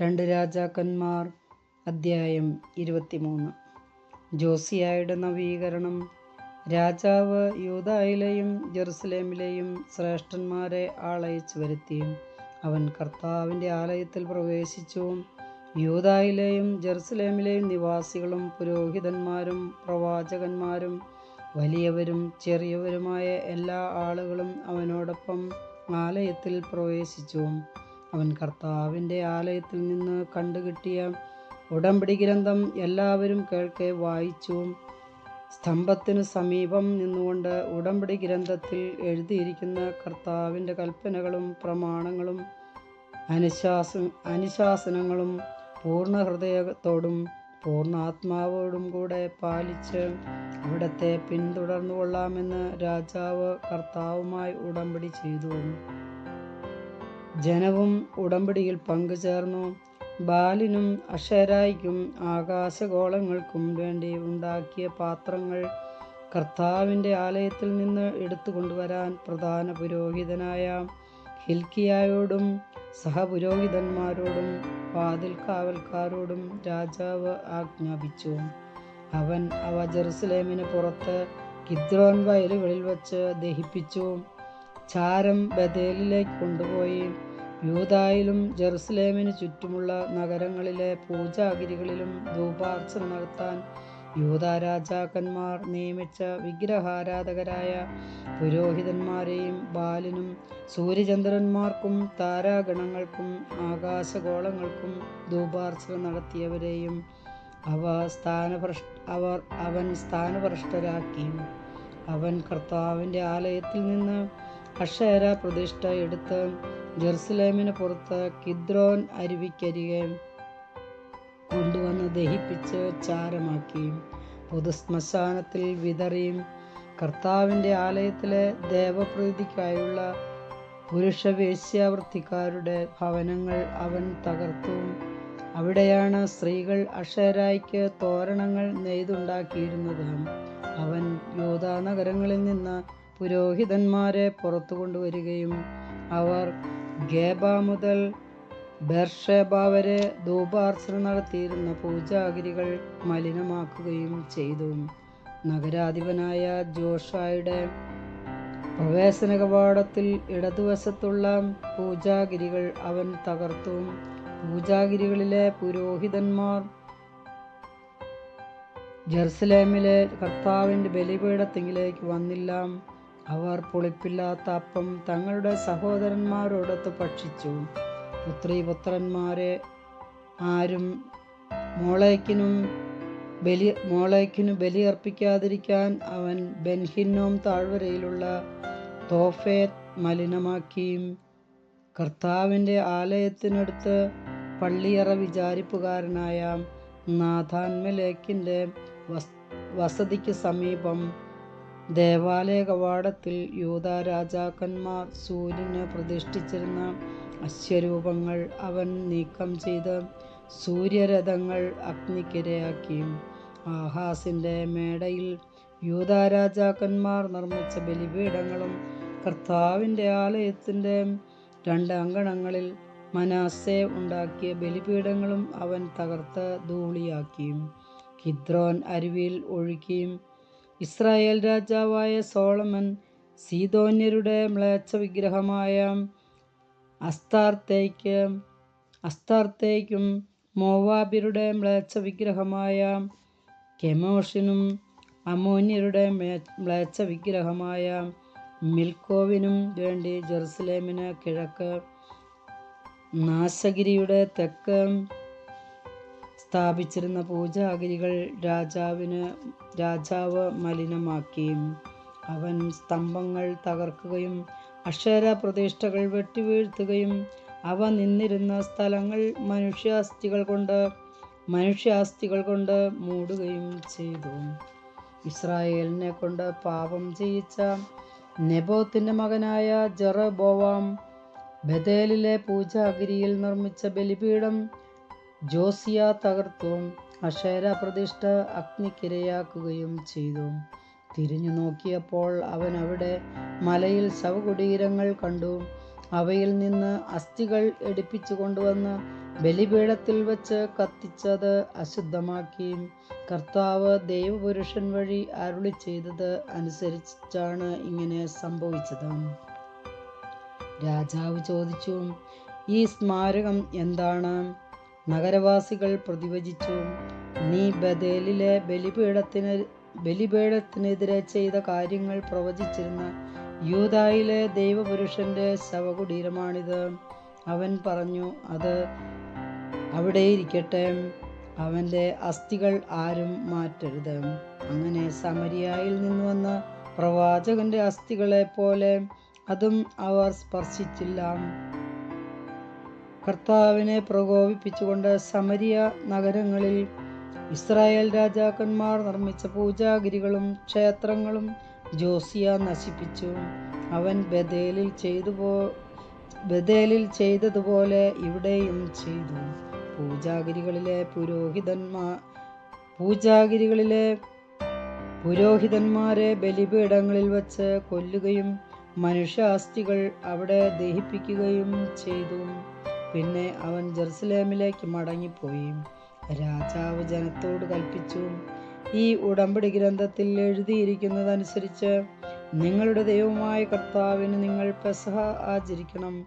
രണ്ട് രാജാക്കന്മാർ അദ്ധ്യായം ഇരുപത്തിമൂന്ന്. ജോസിയായുടെ നവീകരണം. രാജാവ് യൂതായിലെയും ജെറുസലേമിലെയും ശ്രേഷ്ഠന്മാരെ ആളയച്ചു വരുത്തി. അവൻ കർത്താവിന്റെ ആലയത്തിൽ പ്രവേശിച്ചു. യൂതായിലെയും ജെറുസലേമിലെയും നിവാസികളും പുരോഹിതന്മാരും പ്രവാചകന്മാരും വലിയവരും ചെറിയവരുമായ എല്ലാ ആളുകളും അവനോടൊപ്പം ആലയത്തിൽ പ്രവേശിച്ചു. അവൻ കർത്താവിന്റെ ആലയത്തിൽ നിന്ന് കണ്ടുകിട്ടിയ ഉടമ്പടി ഗ്രന്ഥം എല്ലാവരും കേൾക്കെ വായിച്ചു. സ്തംഭത്തിനു സമീപം നിന്നുകൊണ്ട് ഉടമ്പടി ഗ്രന്ഥത്തിൽ എഴുതിയിരിക്കുന്ന കർത്താവിന്റെ കൽപ്പനകളും പ്രമാണങ്ങളും അനുശാസ അനുശാസനങ്ങളും പൂർണ ഹൃദയത്തോടും പൂർണ ആത്മാവോടും കൂടെ പാലിച്ച് അവിടത്തെ പിന്തുടർന്നു കൊള്ളാമെന്ന് രാജാവ് കർത്താവുമായി ഉടമ്പടി ചെയ്തു. ജനവും ഉടമ്പടിയിൽ പങ്കുചേർന്നു. ബാലിനും അക്ഷരായിക്കും ആകാശഗോളങ്ങൾക്കും വേണ്ടി ഉണ്ടാക്കിയ പാത്രങ്ങൾ കർത്താവിന്റെ ആലയത്തിൽ നിന്ന് എടുത്തു കൊണ്ടുവരാൻ പ്രധാന പുരോഹിതനായ ഹിൽക്കിയായോടും സഹപുരോഹിതന്മാരോടും വാതിൽ കാവൽക്കാരോടും രാജാവ് ആജ്ഞാപിച്ചു. അവൻ അവ ജെറുസലേമിന് പുറത്ത് കിദ്രോൻ വയലുകളിൽ വച്ച് ദഹിപ്പിച്ചു. ചാരം ബദേലിലേക്ക് കൊണ്ടുപോയി. യൂതായിലും ജെറുസലേമിന് ചുറ്റുമുള്ള നഗരങ്ങളിലെ പൂജാഗിരികളിലും ധൂപാർച്ചന നടത്താൻ യൂത രാജാക്കന്മാർ നിയമിച്ച വിഗ്രഹാരാധകരായ പുരോഹിതന്മാരെയും ബാലിനും സൂര്യചന്ദ്രന്മാർക്കും താരാഗണങ്ങൾക്കും ആകാശഗോളങ്ങൾക്കും ധൂപാർച്ചന നടത്തിയവരെയും അവ സ്ഥാനഭ്രഷ് അവർ അവൻ സ്ഥാനഭ്രഷ്ടരാക്കി. അവൻ കർത്താവിന്റെ ആലയത്തിൽ നിന്ന് അക്ഷര പ്രതിഷ്ഠ എടുത്ത് ജെറുസലേമിന് പുറത്ത് കിദ്രോൻ അരുവിക്കരികെ കൊണ്ടുവന്ന് ദഹിപ്പിച്ച് ചാരമാക്കി. പൊതുശ്മശാനത്തിൽ വിതറിയും. കർത്താവിന്റെ ആലയത്തിലെ ദേവപ്രീതിക്കായുള്ള പുരുഷ വേശ്യാവൃത്തിക്കാരുടെ ഭവനങ്ങൾ അവൻ തകർത്തു. അവിടെയാണ് സ്ത്രീകൾ അക്ഷരായിക്ക് തോരണങ്ങൾ നെയ്തുണ്ടാക്കിയിരുന്നത്. അവൻ യോധാ നഗരങ്ങളിൽ നിന്ന് പുരോഹിതന്മാരെ പുറത്തു കൊണ്ടുവരികയും അവർ ഗേബ മുതൽ ബെർഷേബ വരെ ധൂപാർച്ചന നടത്തിയിരുന്ന പൂജാഗിരികൾ മലിനമാക്കുകയും ചെയ്തു. നഗരാധിപനായ ജോഷായുടെ പ്രവേശന കവാടത്തിൽ ഇടതുവശത്തുള്ള പൂജാഗിരികൾ അവൻ തകർത്തു. പൂജാഗിരികളിലെ പുരോഹിതന്മാർ ജെറുസലേമിലെ കർത്താവിന്റെ ബലിപീഠത്തിങ്കിലേക്ക് വന്നില്ല. അവർ പുളിപ്പില്ലാത്ത അപ്പം തങ്ങളുടെ സഹോദരന്മാരോടൊത്ത് ഭക്ഷിച്ചു. പുത്രി പുത്രന്മാരെ ആരും മോളേക്കിനും ബലി മോളേക്കിനു ബലിയർപ്പിക്കാതിരിക്കാൻ അവൻ ബെൻഹിന്നോം താഴ്വരയിലുള്ള തോഫേത്ത് മലിനമാക്കിയും കർത്താവിന്റെ ആലയത്തിനടുത്ത് പള്ളിയറ വിചാരിപ്പുകാരനായ നാഥാൻമലേക്കിന്റെ വസതിക്ക് സമീപം ദേവാലയ കവാടത്തിൽ യൂത രാജാക്കന്മാർ സൂര്യന് പ്രതിഷ്ഠിച്ചിരുന്ന അശ്വരൂപങ്ങൾ അവൻ നീക്കം ചെയ്ത് സൂര്യരഥങ്ങൾ അഗ്നിക്കിരയാക്കി. ആഹാസിന്റെ മേടയിൽ യൂത രാജാക്കന്മാർ നിർമ്മിച്ച ബലിപീഠങ്ങളും കർത്താവിന്റെ ആലയത്തിന്റെ രണ്ട് അങ്കണങ്ങളിൽ മനാസെ ഉണ്ടാക്കിയ ബലിപീഠങ്ങളും അവൻ തകർത്ത് ധൂളിയാക്കിയും കിദ്രോൻ അരുവിയിൽ ഒഴുക്കിയും ഇസ്രായേൽ രാജാവായ സോളമൻ സീതോന്യരുടെ മ്ലേച്ഛ വിഗ്രഹമായ അസ്താർത്തേക്ക് അസ്താർത്തേക്കും മോവാബിരുടെ മ്ലേച്ഛ വിഗ്രഹമായ കെമോഷിനും അമോന്യരുടെ മ്ലേച്ഛ വിഗ്രഹമായ മിൽക്കോവിനും വേണ്ടി ജെറുസലേമിന് കിഴക്ക് നാശഗിരിയുടെ തെക്ക് സ്ഥാപിച്ചിരുന്ന പൂജാഗിരികൾ രാജാവിന് രാജാവ് മലിനമാക്കി. അവൻ സ്തംഭങ്ങൾ തകർക്കുകയും അക്ഷര പ്രതിഷ്ഠകൾ വെട്ടിവീഴ്ത്തുകയും അവ നിന്നിരുന്ന സ്ഥലങ്ങൾ മനുഷ്യാസ്ഥികൾ കൊണ്ട് മനുഷ്യാസ്ഥികൾ കൊണ്ട് മൂടുകയും ചെയ്തു. ഇസ്രായേലിനെ കൊണ്ട് പാപം ചെയ്യിച്ച നെബോത്തിന്റെ മകനായ ജെറബോവാം ബദേലിലെ പൂജാഗിരിയിൽ നിർമ്മിച്ച ബലിപീഠം ജോസിയ തകർത്തു അക്ഷര പ്രതിഷ്ഠ അഗ്നിക്കിരയാക്കുകയും ചെയ്തു. തിരിഞ്ഞു നോക്കിയപ്പോൾ അവൻ അവിടെ മലയിൽ ശവകുടീരങ്ങൾ കണ്ടു. അവയിൽ നിന്ന് അസ്ഥികൾ എടുപ്പിച്ചു കൊണ്ടുവന്ന് ബലിപീഠത്തിൽ വെച്ച് കത്തിച്ചത് അശുദ്ധമാക്കി. കർത്താവ് ദൈവപുരുഷൻ വഴി അരുളി ചെയ്തത് അനുസരിച്ചാണ് ഇങ്ങനെ സംഭവിച്ചത്. രാജാവ് ചോദിച്ചു ഈ സ്മാരകം എന്താണ്? നഗരവാസികൾ പ്രതിവചിച്ചു നീ ബദേലിലെ ബലിപീഠത്തിന് ബലിപീഠത്തിനെതിരെ ചെയ്ത കാര്യങ്ങൾ പ്രവചിച്ചിരുന്ന യൂതായിലെ ദൈവപുരുഷന്റെ ശവകുടീരമാണിത്. അവൻ പറഞ്ഞു അത് അവിടെ ഇരിക്കട്ടെ അവന്റെ അസ്ഥികൾ ആരും മാറ്റരുത്. അങ്ങനെ സമരിയായിൽ നിന്ന് വന്ന പ്രവാചകന്റെ അസ്ഥികളെ പോലെ അതും അവർ സ്പർശിച്ചില്ല. കർത്താവിനെ പ്രകോപിപ്പിച്ചുകൊണ്ട് സമരിയ നഗരങ്ങളിൽ ഇസ്രായേൽ രാജാക്കന്മാർ നിർമ്മിച്ച പൂജാഗിരികളും ക്ഷേത്രങ്ങളും ജോസിയ നശിപ്പിച്ചു. അവൻ ബദേലിൽ ചെയ്തു പോ ബദേലിൽ ചെയ്തതുപോലെ ഇവിടെയും ചെയ്തു. പൂജാഗിരികളിലെ പുരോഹിതന്മാർ പൂജാഗിരികളിലെ പുരോഹിതന്മാരെ ബലിപീഠങ്ങളിൽ വച്ച് കൊല്ലുകയും മനുഷ്യാസ്ഥികൾ അവിടെ ദഹിപ്പിക്കുകയും ചെയ്തു. പിന്നെ അവൻ ജെറുസലേമിലേക്ക് മടങ്ങിപ്പോയി. രാജാവ് ജനത്തോട് കൽപ്പിച്ചു. ഈ ഉടമ്പടി ഗ്രന്ഥത്തിൽ എഴുതിയിരിക്കുന്നതനുസരിച്ച് നിങ്ങളുടെ ദൈവമായ കർത്താവിന് നിങ്ങൾ പെസഹ ആചരിക്കണം.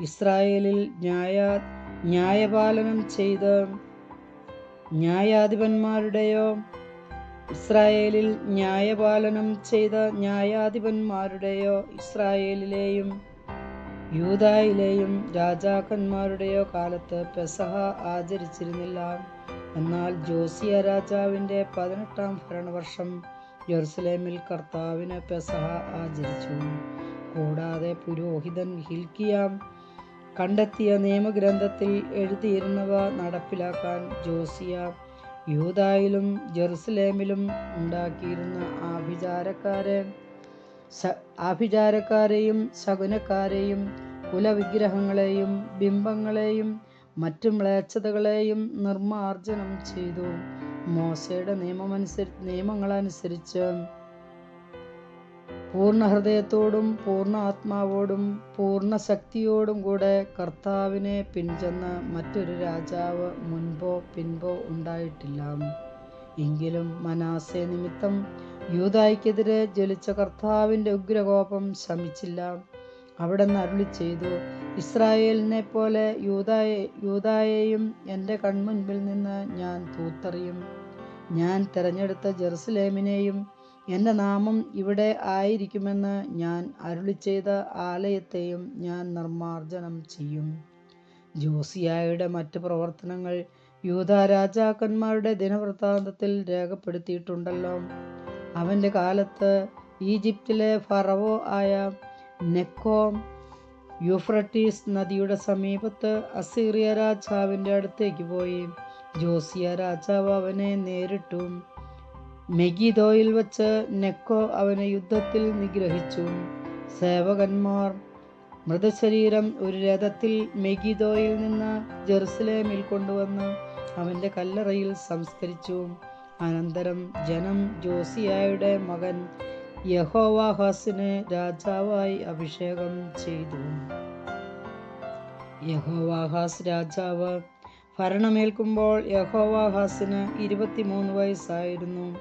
ഇസ്രായേലിൽ ന്യായ ന്യായപാലനം ചെയ്ത് ന്യായാധിപന്മാരുടെയോ ഇസ്രായേലിൽ ന്യായപാലനം ചെയ്ത ന്യായാധിപന്മാരുടെയോ ഇസ്രായേലിലെയും യൂതായിലെയും രാജാക്കന്മാരുടെയോ കാലത്ത് പെസഹ ആചരിച്ചിരുന്നില്ല. എന്നാൽ ജോസിയ രാജാവിന്റെ പതിനെട്ടാം ഭരണവർഷം ജെറുസലേമിൽ കർത്താവിന് പെസഹ ആചരിച്ചു. കൂടാതെ പുരോഹിതൻ ഹിൽക്കിയാം കണ്ടെത്തിയ നിയമഗ്രന്ഥത്തിൽ എഴുതിയിരുന്നവ നടപ്പിലാക്കാൻ ജോസിയ യൂതായിലും ജെറുസലേമിലും ഉണ്ടാക്കിയിരുന്ന ആഭിചാരക്കാരെ ആഭിചാരക്കാരെയും ശകുനക്കാരെയും കുലവിഗ്രഹങ്ങളെയും ബിംബങ്ങളെയും മറ്റു മ്ലേച്ഛതകളെയും നിർമ്മാർജനം ചെയ്തു. മോശയുടെ നിയമമനുസരി നിയമങ്ങളനുസരിച്ച് പൂർണ ഹൃദയത്തോടും പൂർണ ആത്മാവോടും പൂർണ ശക്തിയോടും കൂടെ കർത്താവിനെ പിൻചെന്ന് മറ്റൊരു രാജാവ് മുൻപോ പിൻപോ ഉണ്ടായിട്ടില്ല. എങ്കിലും മനാസെ നിമിത്തം യൂതായ്ക്കെതിരെ ജ്വലിച്ച കർത്താവിന്റെ ഉഗ്രകോപം ശമിച്ചില്ല. അവിടെ നിന്ന് അരുളി ചെയ്തു ഇസ്രായേലിനെ പോലെ യൂതായെ യൂതായെയും എന്റെ കൺമുൻപിൽ നിന്ന് ഞാൻ തൂത്തറിയും. ഞാൻ തിരഞ്ഞെടുത്ത ജെറുസലേമിനെയും എന്റെ നാമം ഇവിടെ ആയിരിക്കുമെന്ന് ഞാൻ അരുളി ചെയ്ത ആലയത്തെയും ഞാൻ നിർമ്മാർജനം ചെയ്യും. ജോസിയായുടെ മറ്റ് പ്രവർത്തനങ്ങൾ യൂത രാജാക്കന്മാരുടെ ദിനവൃത്താന്തത്തിൽ രേഖപ്പെടുത്തിയിട്ടുണ്ടല്ലോ. അവന്റെ കാലത്ത് ഈജിപ്തിലെ ഫറവോ ആയ നെക്കോ യൂഫ്രട്ടീസ് നദിയുടെ സമീപത്ത് അസീറിയ രാജാവിന്റെ അടുത്തേക്ക് പോയി. ജോസിയ രാജാവ് അവനെ നേരിട്ടു. മെഗിദോയിൽ വച്ച് നെക്കോ അവനെ യുദ്ധത്തിൽ നിഗ്രഹിച്ചു. സേവകന്മാർ മൃതശരീരം ഒരു രഥത്തിൽ മെഗിദോയിൽ നിന്ന് ജെറുസലേമിൽ കൊണ്ടുവന്ന് അവന്റെ കല്ലറയിൽ സംസ്കരിച്ചു. അനന്തരം ജനം ജോസിയായുടെ മകൻ യഹോവാഹാസിനെ രാജാവായി അഭിഷേകം ചെയ്തു. യഹോവാഹാസ് രാജാവ് ഭരണമേൽക്കുമ്പോൾ യഹോവാഹാസിന് ഇരുപത്തിമൂന്ന് വയസ്സായിരുന്നു.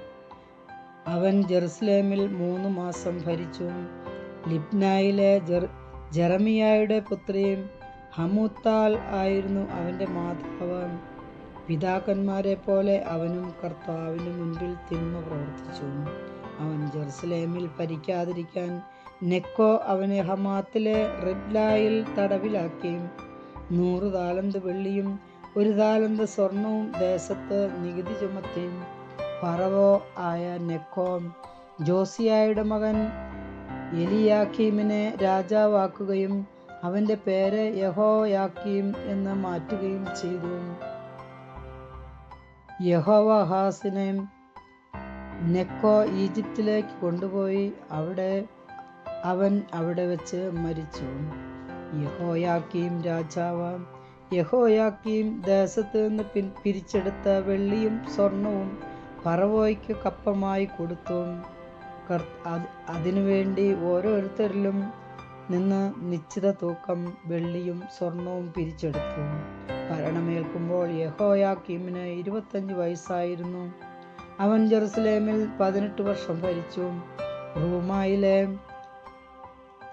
അവൻ ജെറുസലേമിൽ മൂന്ന് മാസം ഭരിച്ചു. ലിബ്നായിലെ ജെറമിയായുടെ പുത്രിയും ഹമുത്താൽ ആയിരുന്നു അവന്റെ മാതാവ്. പിതാക്കന്മാരെ പോലെ അവനും കർത്താവിന് മുൻപിൽ തിന്മ പ്രവർത്തിച്ചു. അവൻ ജെറുസലേമിൽ ഭരിക്കാതിരിക്കാൻ നെക്കോ അവനെ ഹമാത്തിലെ റിബ്ലായിൽ തടവിലാക്കി. നൂറ് താലന്ത് വെള്ളിയും ഒരു താലന്ത് സ്വർണവും ദേശത്ത് നികുതി ചുമത്തി. പറവോ ആയ നെക്കോ ജോസിയായുടെ മകൻ എലിയാക്കീമിനെ രാജാവാക്കുകയും അവന്റെ പേര് യഹോയാക്കീം എന്ന് മാറ്റുകയും ചെയ്തു. യഹോവഹാസിനെ നെക്കോ ഈജിപ്തിലേക്ക് കൊണ്ടുപോയി അവിടെ അവൻ അവിടെ വെച്ച് മരിച്ചു. യഹോയാക്കീം രാജാവ്. യഹോയാക്കീം ദേശത്ത് നിന്ന് പിൻ പിരിച്ചെടുത്ത വെള്ളിയും സ്വർണവും പറവോയ്ക്ക് കപ്പമായി കൊടുത്തു. അതിനുവേണ്ടി ഓരോരുത്തരിലും നിന്ന് നിശ്ചിത തൂക്കം വെള്ളിയും സ്വർണവും പിരിച്ചെടുത്തു. ഭരണമേൽക്കുമ്പോൾ യഹോയാക്കീമിന് ഇരുപത്തഞ്ച് വയസ്സായിരുന്നു. അവൻ ജെറുസലേമിൽ പതിനെട്ട് വർഷം ഭരിച്ചു. റൂമായിലെ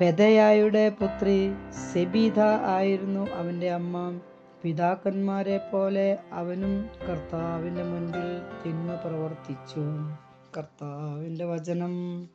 പെതയായുടെ പുത്രി സെബീത ആയിരുന്നു അവന്റെ അമ്മ. പിതാക്കന്മാരെ പോലെ അവനും കർത്താവിന്റെ മുൻപിൽ തിന്മ പ്രവർത്തിച്ചു. കർത്താവിന്റെ വചനം.